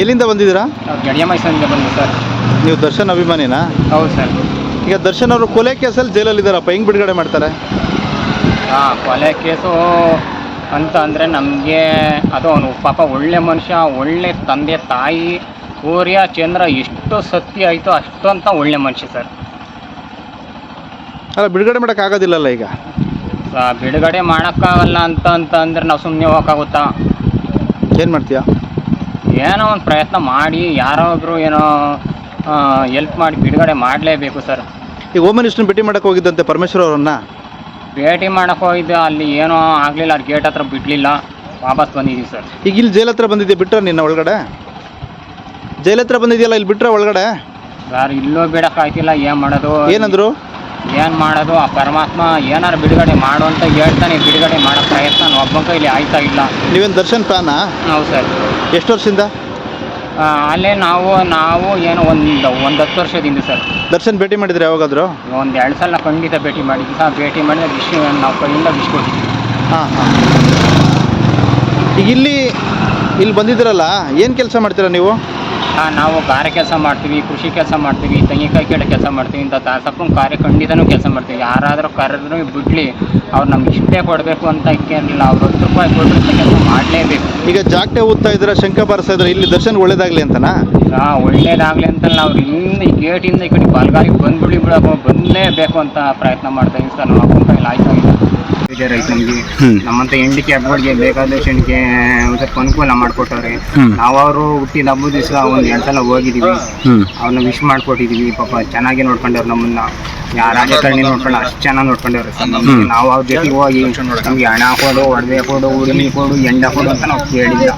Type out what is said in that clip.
ಎಲ್ಲಿಂದ ಬಂದಿದ್ದೀರಾ? ಗಡಿಯ ಮೈಸೂರಿಂದ ಬಂದು ಸರ್. ನೀವು ದರ್ಶನ್ ಅಭಿಮಾನಿನಾ? ಹೌದು ಸರ್. ಈಗ ದರ್ಶನ್ ಅವರು ಕೊಲೆ ಕೇಸಲ್ಲಿ ಜೈಲಲ್ಲಿದ್ದಾರಪ್ಪ ಹೆಂಗ್ ಬಿಡುಗಡೆ ಮಾಡ್ತಾರೆ? ಹಾಂ ಕೊಲೆ ಕೇಸು ಅಂತ ಅಂದರೆ ನಮಗೆ ಅದು ಅವನು ಪಾಪ ಒಳ್ಳೆ ಮನುಷ್ಯ ಒಳ್ಳೆ ತಂದೆ ತಾಯಿ ಸೂರ್ಯ ಚಂದ್ರ ಎಷ್ಟು ಸತ್ಯ ಆಯಿತು ಅಷ್ಟು ಅಂತ ಒಳ್ಳೆ ಮನುಷ್ಯ ಸರ್. ಅಲ್ಲ ಬಿಡುಗಡೆ ಮಾಡೋಕ್ಕಾಗೋದಿಲ್ಲಲ್ಲ ಈಗ? ಬಿಡುಗಡೆ ಮಾಡೋಕ್ಕಾಗಲ್ಲ ಅಂತ ಅಂತ ಅಂದರೆ ನಾವು ಸುಮ್ಮನೆ ಹೋಗೋಕ್ಕಾಗುತ್ತಾ? ಏನು ಮಾಡ್ತೀಯಾ? ಏನೋ ಒಂದು ಪ್ರಯತ್ನ ಮಾಡಿ ಯಾರಾದರೂ ಒಬ್ರು ಏನೋ ಎಲ್ಪ್ ಮಾಡಿ ಬಿಡುಗಡೆ ಮಾಡಲೇಬೇಕು ಸರ್ ಈಗ ಹೋಮ್ ಮಿನಿಸ್ಟರ್ನ ಭೇಟಿ ಮಾಡಕ್ಕೆ ಹೋಗಿದ್ದಂತೆ ಪರಮೇಶ್ವರ್ ಅವರನ್ನ? ಭೇಟಿ ಮಾಡಕ್ಕೆ ಹೋಗಿದ್ದೆ ಅಲ್ಲಿ ಏನೋ ಆಗಲಿಲ್ಲ ಅಲ್ಲಿ ಗೇಟ್ ಹತ್ರ ಬಿಡಲಿಲ್ಲ. ವಾಪಸ್ ಬಂದಿದ್ದೀವಿ ಸರ್ ಈಗ ಇಲ್ಲಿ ಜೈಲ್ ಹತ್ರ ಬಂದಿದ್ದೆ ಬಿಟ್ರೆ ನಿನ್ನ ಒಳಗಡೆ? ಜೈಲ್ ಹತ್ರ ಬಂದಿದೆಯಲ್ಲ ಇಲ್ಲಿ ಬಿಟ್ರೆ ಒಳಗಡೆ? ಸರ್ ಇಲ್ಲೂ ಬಿಡೋಕ್ಕಾಯ್ತಿಲ್ಲ ಏನು ಮಾಡೋದು? ಏನಂದ್ರು? ಏನು ಮಾಡೋದು? ಆ ಪರಮಾತ್ಮ ಏನಾರು ಬಿಡುಗಡೆ ಮಾಡು ಅಂತ ಹೇಳ್ತಾನೆ ಬಿಡುಗಡೆ ಮಾಡೋ ಪ್ರಯತ್ನ ಒಬ್ಬ ಇಲ್ಲಿ ಆಯ್ತಾ ಇಲ್ಲ. ನೀವೇನು ದರ್ಶನ್ ಪ್ಲಾನ ಹೌದು ಸರ್. ಎಷ್ಟು ವರ್ಷದಿಂದ? ಅಲ್ಲೇ ನಾವು ನಾವು ಏನೋ ಒಂದು ಒಂದು ಹತ್ತು ವರ್ಷದಿಂದ ಸರ್. ದರ್ಶನ್ ಭೇಟಿ ಮಾಡಿದ್ರೆ ಯಾವಾಗಾದ್ರು? ಒಂದು ಎರಡು ಸಲ ಖಂಡಿತ ಭೇಟಿ ಮಾಡಿದ್ವಿ. ಸರ್ ಭೇಟಿ ಮಾಡಿದ್ರೆ ವಿಶ್ ನಾವು ಕೈಯಿಂದ ವಿಷ್ ಕೊಟ್ಟಿದ್ವಿ ಹಾಂ ಹಾಂ. ಈಗ ಇಲ್ಲಿ ಇಲ್ಲಿ ಬಂದಿದ್ದೀರಲ್ಲ ಏನು ಕೆಲಸ ಮಾಡ್ತೀರಾ ನೀವು? ನಾವು ಗಾರೆ ಕೆಲಸ ಮಾಡ್ತೀವಿ ಕೃಷಿ ಕೆಲಸ ಮಾಡ್ತೀವಿ ತೆಂಗಿನಕಾಯಿ ಕೀಟ ಕೆಲಸ ಮಾಡ್ತೀವಿ ಇಂಥ ದಾಸಪ್ಪನ ಕಾರ್ಯ ಖಂಡಿತನೂ ಕೆಲಸ ಮಾಡ್ತೀವಿ. ಯಾರಾದರೂ ಕರೆದ್ರು ಬಿಡಲಿ ಅವ್ರು ನಮ್ಗೆ ಇಷ್ಟೇ ಕೊಡಬೇಕು ಅಂತ ಕೇಳಿಲ್ಲ ಅವ್ರು ಹತ್ತು ರೂಪಾಯಿ ಕೊಟ್ಟರೆ ಕೆಲಸ ಮಾಡಲೇಬೇಕು. ಈಗ ಜಾಗಟೆ ಓದ್ತಾ ಇದ್ರೆ ಶಂಕ ಬಾರಿಸ್ತಾ ಇದ್ರೆ ಇಲ್ಲಿ ದರ್ಶನ ಒಳ್ಳೇದಾಗ್ಲಿ ಅಂತನಾ? ಹಾಂ ಒಳ್ಳೇದಾಗಲಿ ಅಂತ ನಾವು ಇಲ್ಲಿಂದ ಈ ಗೇಟಿಂದ ಈ ಕಡೆ ಬಲ್ಗಾರಿಗೆ ಬಂದ್ಬಿಡಿ ಬಿಡಬೇಕು ಬಂದಲೇಬೇಕು ಅಂತ ಪ್ರಯತ್ನ ಮಾಡ್ತಾ ಇದ್ದೀನಿ ಸರ್. ನಮ್ಮ ಅಪ್ಪನ ಕೈಲಿ ಆಯ್ತಾ ನಮಗೆ ಹ್ಮ್. ನಮ್ಮಂತ ಹೆಂಡಿ ಕ್ಯಾಬ್ಗಳಿಗೆ ಬೇಕಾದಷ್ಟು ಹೆಣ್ಣಿಗೆ ಒಂದು ಸ್ವಲ್ಪ ಅನುಕೂಲ ಮಾಡಿಕೊಟ್ಟವ್ರಿ. ಅವರು ಹುಟ್ಟಿ ಹಬ್ಬದ ದಿವಸ ಒಂದು ಎರಡು ಸಲ ಹೋಗಿದ್ದೀವಿ ಹ್ಞೂ ಅವ್ರನ್ನ ವಿಶ್ ಮಾಡ್ಕೊಟ್ಟಿದೀವಿ. ಪಾಪ ಚೆನ್ನಾಗಿ ನೋಡ್ಕೊಂಡವ್ರು ನಮ್ಮನ್ನ. ಯಾ ರಾಜಕಾರಣಿ ನೋಡ್ಕೊಂಡು ಅಷ್ಟು ಚೆನ್ನಾಗಿ ನೋಡ್ಕೊಂಡವ್ರೆ. ಸರ್ ನಮ್ಗೆ ನಾವು ಅವ್ರ ಜೊತೆಗೆ ಹೋಗಿ ನಮ್ಗೆ ಹಣ ಕೊಡು ಒಡವೆ ಕೊಡು ಉಡುಮಿ ಕೊಡು ಎಂಡ ಕೊಡು ಅಂತ ನಾವು ಕೇಳಿಲ್ಲ.